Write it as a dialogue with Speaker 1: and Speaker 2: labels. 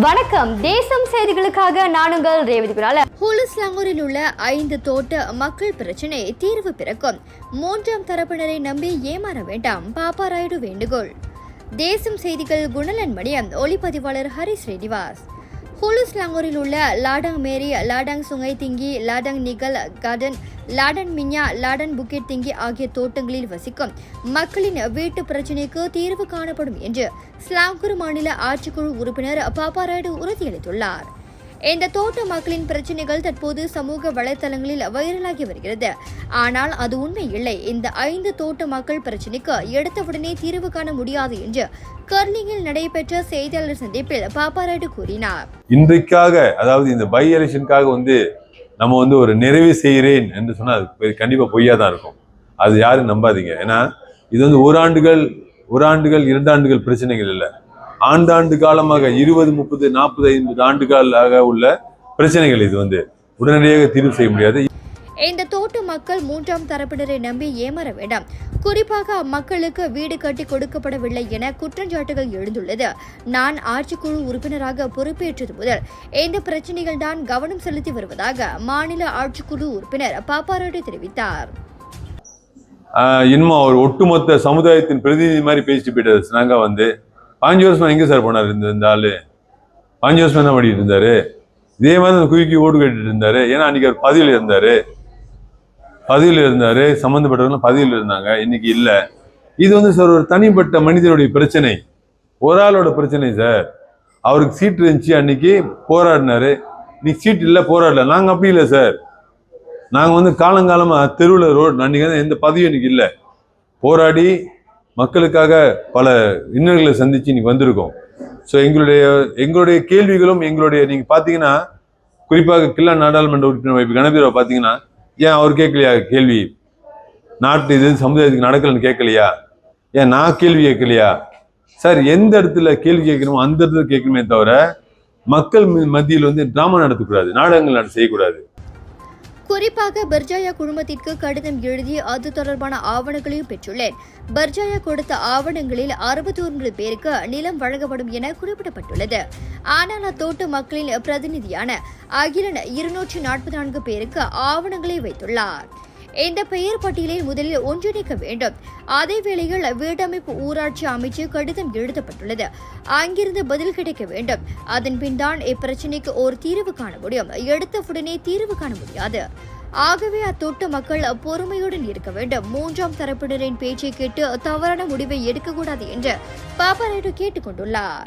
Speaker 1: வணக்கம். தேசம் செய்திகளுக்காக நான் உங்கள் ரேவதி குரால ஹோலஸ்லாங்கூரில் உள்ள ஐந்து தோட்ட மக்கள் பிரச்சனை தீர்வு பிறக்கும். மூன்றாம் தரப்பினரை நம்பி ஏமாற வேண்டாம். பாப்பா ராயுடு வேண்டுகோள். தேசம் செய்திகள் குணலன் மணியம் ஒளிப்பதிவாளர் ஹரி ஸ்ரீனிவாஸ். ஹூலுஸ்லாங்கூரில் உள்ள லாடங் மேரி லாடங் சுங்கை திங்கி லாடங் நிகல் கார்டன் லாடன் மின்யா லாடன் புக்கெட் திங்கி ஆகிய தோட்டங்களில் வசிக்கும் மக்களின் வீட்டு பிரச்சினைக்கு தீர்வு காணப்படும் என்று ஸ்லாங்கூர் மாநில ஆட்சிக்குழு உறுப்பினர் பாப்பாராய்டு உறுதியளித்துள்ளார். இந்த தோட்ட மக்களின் பிரச்சனைகள் தற்போது சமூக வலைதளங்களில் வைரலாகி வருகிறது. ஆனால் அது உண்மை இல்லை இந்த ஐந்து தோட்ட மக்கள் பிரச்சினைக்கு எடுத்தவுடனே தீர்வு காண முடியாது என்று கர்லிங்கில் நடைபெற்ற செய்தியாளர் சந்திப்பில் பாப்பாராய்டு கூறினார்.
Speaker 2: இன்றைக்காக அதாவது இந்த பை எலெக்ஷனுக்காக வந்து நம்ம வந்து ஒரு நிறைவு செய்கிறேன் என்று சொன்னால் அது கண்டிப்பாக பொய்யா தான் இருக்கும். அது யாரும் நம்பாதீங்க. ஏன்னா இது வந்து ஓராண்டுகள் ஓராண்டுகள் இரண்டாண்டுகள் பிரச்சனைகள் இல்லை. ஆண்டாண்டு காலமாக இருபது முப்பது நாற்பது ஐம்பது ஆண்டுகளாக உள்ள பிரச்சனைகள் இது வந்து. உடனடியாக தீர்வு செய்ய முடியாது.
Speaker 1: இந்த தோட்ட மக்கள் மூன்றாம் தரப்பினரை நம்பி ஏமாற வேண்டாம். குறிப்பாக அம்மக்களுக்கு வீடு கட்டி கொடுக்கப்படவில்லை என குற்றச்சாட்டுகள் எழுந்துள்ளது. நான் ஆட்சிக்குழு உறுப்பினராக பொறுப்பேற்றது முதல். இந்த பிரச்சனைகள் தான் கவனம் செலுத்தி வருவதாக மாநில ஆட்சிக்குழு உறுப்பினர் பாப்பாராடு தெரிவித்தார்.
Speaker 2: இன்னும் அவர் ஒட்டுமொத்த சமுதாயத்தின் பிரதிநிதி மாதிரி பேசிட்டு போயிட்டாரு. நாங்க வந்து பாஞ்சு வருஷமா எங்கே சார் போனார் இந்த இந்த ஆள்? பாஞ்சு வருஷமா என்ன பண்ணிட்டு இருந்தாரு? இதே மாதிரி அந்த குயிக்கி ஓடு கட்டிட்டு இருந்தாரு. ஏன்னா அன்னைக்கு அவர் பதவியில் இருந்தாரு. பதவியில் இருந்தாரு. சம்மந்தப்பட்டவங்க பதவியில் இருந்தாங்க. இன்னைக்கு இல்லை. இது வந்து சார் ஒரு தனிப்பட்ட மனிதனுடைய பிரச்சனை. ஒரு ஆளோட பிரச்சனை சார். அவருக்கு சீட் இருந்துச்சு அன்னைக்கு போராடினாரு. இன்னைக்கு சீட் இல்லை போராடல. நாங்கள் அப்படி இல்லை சார். நாங்கள் வந்து காலங்காலமாக தெருவில் ரோடு அன்றைக்கி எந்த பதவியும் எனக்கு இல்லை. போராடி மக்களுக்காக பல இன்னல்களை சந்திச்சு இன்னைக்கு வந்திருக்கோம். ஸோ எங்களுடைய எங்களுடைய கேள்விகளும் எங்களுடைய நீங்க பாத்தீங்கன்னா குறிப்பாக கில்லா நாடாளுமன்ற உறுப்பினர் வைப்பு கணபதிராவை பார்த்தீங்கன்னா ஏன் அவர் கேட்கலையா கேள்வி? நாட்டு இது சமுதாயத்துக்கு நடக்கலன்னு கேட்கலையா? ஏன் நான் கேள்வி கேட்கலையா? சார் எந்த இடத்துல கேள்வி கேட்கணுமோ அந்த இடத்துல கேட்கணுமே தவிர மக்கள் மத்தியில் வந்து டிராமா நடத்தக்கூடாது நாடகங்கள் நட செய்யக்கூடாது.
Speaker 1: குறிப்பாக பர்ஜாயா குழுமத்திற்கு கடிதம் எழுதி அது தொடர்பான ஆவணங்களையும் பெற்றுள்ளேன். பர்ஜாயா கொடுத்த ஆவணங்களில் அறுபத்தி ஒன்று பேருக்கு நிலம் வழங்கப்படும் என குறிப்பிடப்பட்டுள்ளது. ஆனால் அத்தோட்ட மக்களின் பிரதிநிதியான அகிலன் இருநூற்றி நாற்பத்தி நான்கு பேருக்கு ஆவணங்களை வைத்துள்ளார். இந்த பெயர் பட்டியலை முதலில் ஒன்றிணைக்க வேண்டும். அதே வேளையில் வீடமைப்பு ஊராட்சி அமைச்சு கடிதம் எழுதப்பட்டுள்ளது. அங்கிருந்து பதில் கிடைக்க வேண்டும். அதன் பின் தான் இப்பிரச்சினைக்கு ஒரு தீர்வு காண முடியும். எடுத்தவுடனே தீர்வு காண முடியாது. ஆகவே அத்தொட்டு மக்கள் பொறுமையுடன் இருக்க வேண்டும். மூன்றாம் தரப்பினரின் பேச்சை கேட்டு தவறான முடிவை எடுக்கக்கூடாது என்று பாப்பா பாப்பாராய்டு கேட்டுக்கொண்டுள்ளார்.